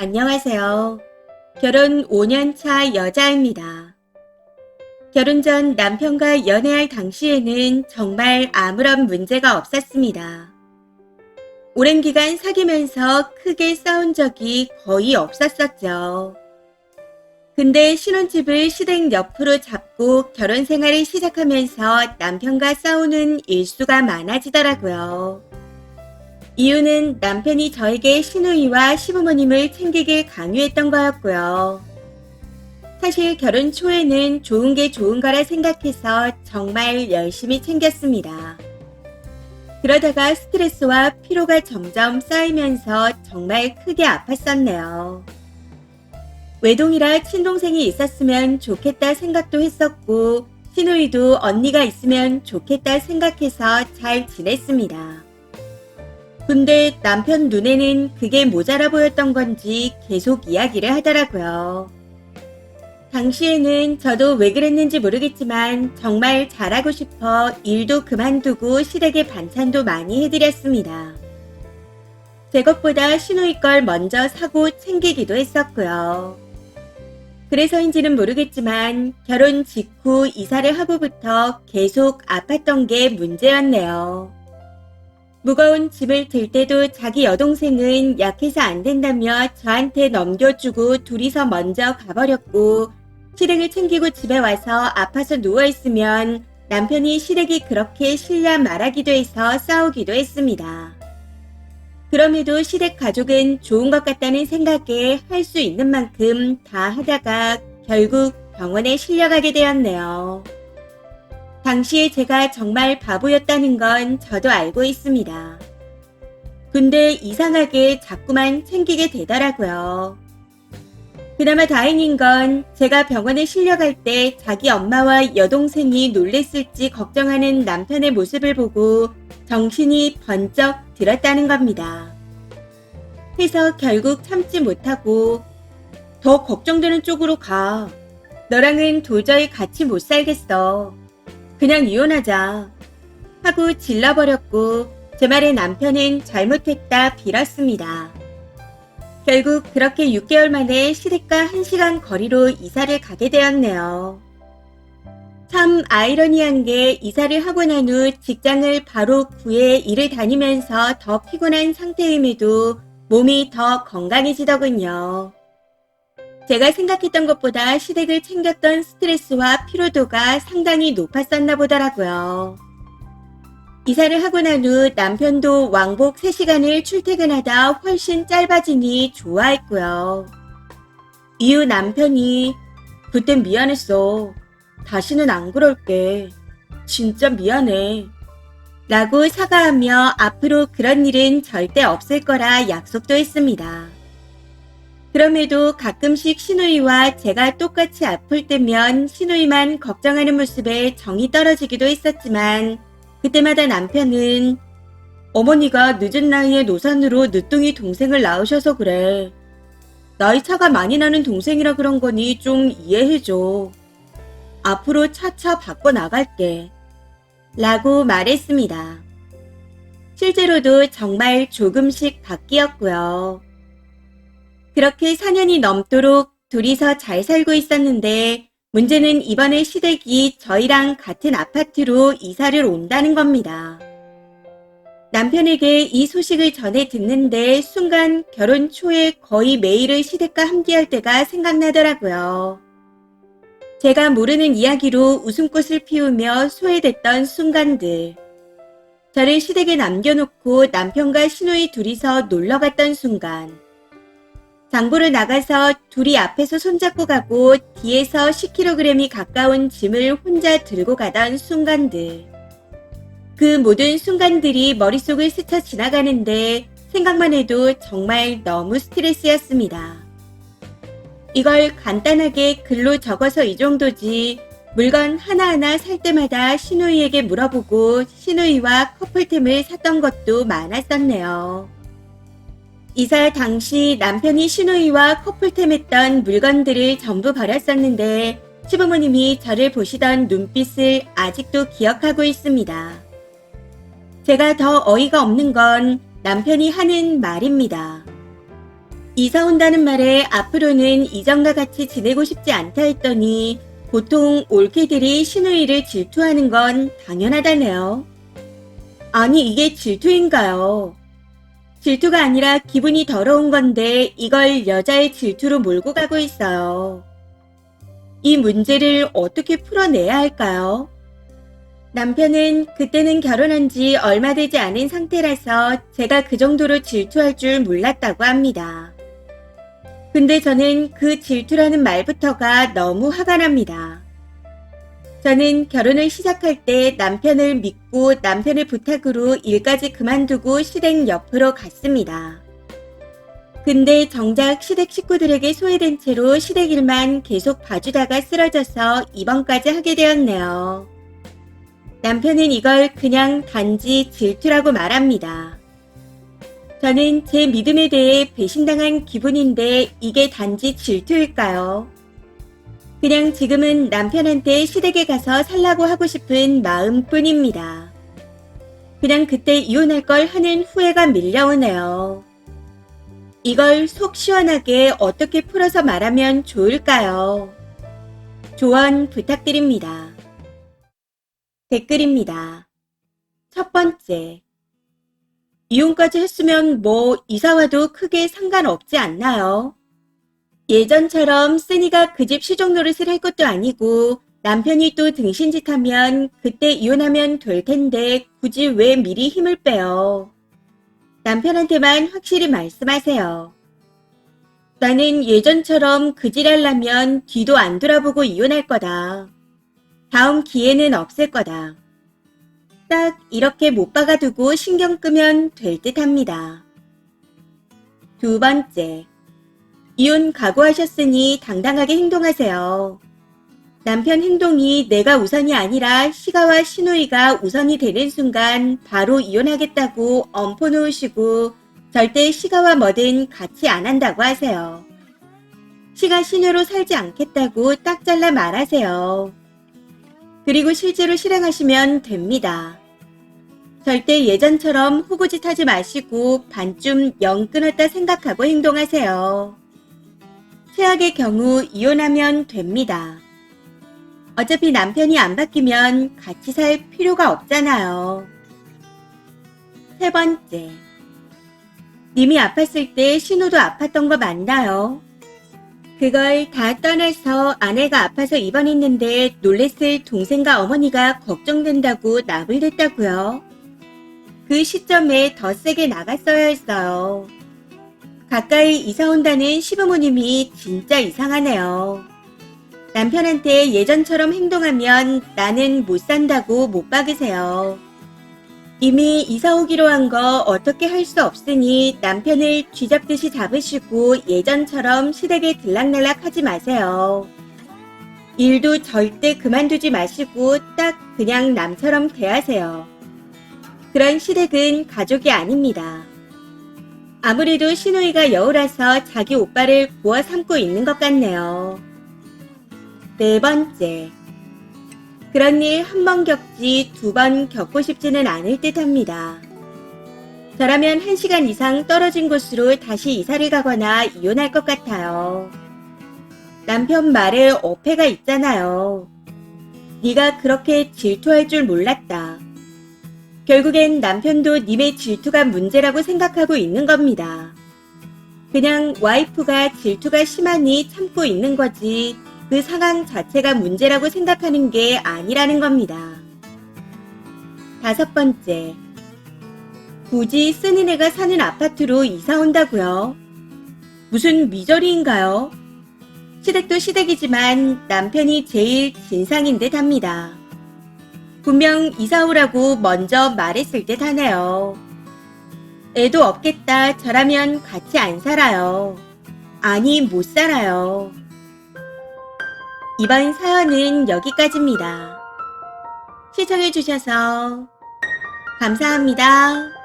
안녕하세요. 결혼 5년 차 여자입니다. 결혼 전 남편과 연애할 당시에는 정말 아무런 문제가 없었습니다. 오랜 기간 사귀면서 크게 싸운 적이 거의 없었었죠. 근데 신혼집을 시댁 옆으로 잡고 결혼 생활을 시작하면서 남편과 싸우는 일수가 많아지더라고요. 이유는 남편이 저에게 시누이와 시부모님을 챙기길 강요했던 거였고요. 사실 결혼 초에는 좋은 게 좋은 거라 생각해서 정말 열심히 챙겼습니다. 그러다가 스트레스와 피로가 점점 쌓이면서 정말 크게 아팠었네요. 외동이라 친동생이 있었으면 좋겠다 생각도 했었고, 시누이도 언니가 있으면 좋겠다 생각해서 잘 지냈습니다. 근데 남편 눈에는 그게 모자라 보였던 건지 계속 이야기를 하더라고요. 당시에는 저도 왜 그랬는지 모르겠지만 정말 잘하고 싶어 일도 그만두고 시댁에 반찬도 많이 해드렸습니다. 제 것보다 시누이 걸 먼저 사고 챙기기도 했었고요. 그래서인지는 모르겠지만 결혼 직후 이사를 하고부터 계속 아팠던 게 문제였네요. 무거운 짐을 들 때도 자기 여동생은 약해서 안 된다며 저한테 넘겨주고 둘이서 먼저 가버렸고 시댁을 챙기고 집에 와서 아파서 누워있으면 남편이 시댁이 그렇게 실려 말하기도 해서 싸우기도 했습니다. 그럼에도 시댁 가족은 좋은 것 같다는 생각에 할 수 있는 만큼 다 하다가 결국 병원에 실려가게 되었네요. 당시에 제가 정말 바보였다는 건 저도 알고 있습니다. 근데 이상하게 자꾸만 챙기게 되더라고요. 그나마 다행인 건 제가 병원에 실려갈 때 자기 엄마와 여동생이 놀랬을지 걱정하는 남편의 모습을 보고 정신이 번쩍 들었다는 겁니다. 해서 결국 참지 못하고 더 걱정되는 쪽으로 가. 너랑은 도저히 같이 못 살겠어. 그냥 이혼하자. 하고 질러버렸고 제 말에 남편은 잘못했다 빌었습니다. 결국 그렇게 6개월 만에 시댁과 1시간 거리로 이사를 가게 되었네요. 참 아이러니한 게 이사를 하고 난 후 직장을 바로 구해 일을 다니면서 더 피곤한 상태임에도 몸이 더 건강해지더군요. 제가 생각했던 것보다 시댁을 챙겼던 스트레스와 피로도가 상당히 높았었나 보더라고요. 이사를 하고 난 후 남편도 왕복 3시간을 출퇴근하다 훨씬 짧아지니 좋아했고요. 이후 남편이 그땐 미안했어. 다시는 안 그럴게. 진짜 미안해. 라고 사과하며 앞으로 그런 일은 절대 없을 거라 약속도 했습니다. 그럼에도 가끔씩 시누이와 제가 똑같이 아플 때면 시누이만 걱정하는 모습에 정이 떨어지기도 했었지만 그때마다 남편은 어머니가 늦은 나이에 노산으로 늦둥이 동생을 낳으셔서 그래. 나이 차가 많이 나는 동생이라 그런 거니 좀 이해해줘. 앞으로 차차 바꿔 나갈게. 라고 말했습니다. 실제로도 정말 조금씩 바뀌었고요. 그렇게 4년이 넘도록 둘이서 잘 살고 있었는데 문제는 이번에 시댁이 저희랑 같은 아파트로 이사를 온다는 겁니다. 남편에게 이 소식을 전해 듣는데 순간 결혼 초에 거의 매일을 시댁과 함께할 때가 생각나더라고요. 제가 모르는 이야기로 웃음꽃을 피우며 소외됐던 순간들. 저를 시댁에 남겨놓고 남편과 시누이 둘이서 놀러 갔던 순간. 장보러 나가서 둘이 앞에서 손잡고 가고 뒤에서 10kg이 가까운 짐을 혼자 들고 가던 순간들. 그 모든 순간들이 머릿속을 스쳐 지나가는데 생각만 해도 정말 너무 스트레스였습니다. 이걸 간단하게 글로 적어서 이 정도지 물건 하나하나 살 때마다 시누이에게 물어보고 시누이와 커플템을 샀던 것도 많았었네요. 이사 당시 남편이 시누이와 커플템 했던 물건들을 전부 버렸었는데 시부모님이 저를 보시던 눈빛을 아직도 기억하고 있습니다. 제가 더 어이가 없는 건 남편이 하는 말입니다. 이사 온다는 말에 앞으로는 이전과 같이 지내고 싶지 않다 했더니 보통 올케들이 시누이를 질투하는 건 당연하다네요. 아니, 이게 질투인가요? 질투가 아니라 기분이 더러운 건데 이걸 여자의 질투로 몰고 가고 있어요. 이 문제를 어떻게 풀어내야 할까요? 남편은 그때는 결혼한 지 얼마 되지 않은 상태라서 제가 그 정도로 질투할 줄 몰랐다고 합니다. 근데 저는 그 질투라는 말부터가 너무 화가 납니다. 저는 결혼을 시작할 때 남편을 믿고 남편의 부탁으로 일까지 그만두고 시댁 옆으로 갔습니다. 근데 정작 시댁 식구들에게 소외된 채로 시댁 일만 계속 봐주다가 쓰러져서 입원까지 하게 되었네요. 남편은 이걸 그냥 단지 질투라고 말합니다. 저는 제 믿음에 대해 배신당한 기분인데 이게 단지 질투일까요? 그냥 지금은 남편한테 시댁에 가서 살라고 하고 싶은 마음 뿐입니다. 그냥 그때 이혼할 걸 하는 후회가 밀려오네요. 이걸 속 시원하게 어떻게 풀어서 말하면 좋을까요? 조언 부탁드립니다. 댓글입니다. 첫 번째. 이혼까지 했으면 뭐 이사와도 크게 상관없지 않나요? 예전처럼 쓰니가 그 집 시종 노릇을 할 것도 아니고 남편이 또 등신짓 하면 그때 이혼하면 될 텐데 굳이 왜 미리 힘을 빼요? 남편한테만 확실히 말씀하세요. 나는 예전처럼 그질하려면 뒤도 안 돌아보고 이혼할 거다. 다음 기회는 없을 거다. 딱 이렇게 못 박아두고 신경 끄면 될 듯 합니다. 두 번째. 이혼 각오하셨으니 당당하게 행동하세요. 남편 행동이 내가 우선이 아니라 시가와 시누이가 우선이 되는 순간 바로 이혼하겠다고 엄포 놓으시고 절대 시가와 뭐든 같이 안 한다고 하세요. 시가 시누로 살지 않겠다고 딱 잘라 말하세요. 그리고 실제로 실행하시면 됩니다. 절대 예전처럼 호구짓 하지 마시고 반쯤 영 끊었다 생각하고 행동하세요. 최악의 경우 이혼하면 됩니다. 어차피 남편이 안 바뀌면 같이 살 필요가 없잖아요. 세 번째. 님이 아팠을 때 신우도 아팠던 거 맞나요? 그걸 다 떠나서 아내가 아파서 입원했는데 놀랬을 동생과 어머니가 걱정된다고 나불댔다고요. 그 시점에 더 세게 나갔어야 했어요. 가까이 이사 온다는 시부모님이 진짜 이상하네요. 남편한테 예전처럼 행동하면 나는 못 산다고 못 박으세요. 이미 이사 오기로 한 거 어떻게 할 수 없으니 남편을 쥐잡듯이 잡으시고 예전처럼 시댁에 들락날락 하지 마세요. 일도 절대 그만두지 마시고 딱 그냥 남처럼 대하세요. 그런 시댁은 가족이 아닙니다. 아무래도 신우이가 여우라서 자기 오빠를 부어 삼고 있는 것 같네요. 네 번째. 그런 일 한 번 겪지 두 번 겪고 싶지는 않을 듯 합니다. 저라면 한 시간 이상 떨어진 곳으로 다시 이사를 가거나 이혼할 것 같아요. 남편 말에 어폐가 있잖아요. 네가 그렇게 질투할 줄 몰랐다. 결국엔 남편도 님의 질투가 문제라고 생각하고 있는 겁니다. 그냥 와이프가 질투가 심하니 참고 있는 거지 그 상황 자체가 문제라고 생각하는 게 아니라는 겁니다. 다섯 번째. 굳이 쓴이네가 사는 아파트로 이사 온다고요? 무슨 미저리인가요? 시댁도 시댁이지만 남편이 제일 진상인 듯 합니다. 분명 이사 오라고 먼저 말했을 듯 하네요. 애도 없겠다. 저라면 같이 안 살아요. 아니, 못 살아요. 이번 사연은 여기까지입니다. 시청해주셔서 감사합니다.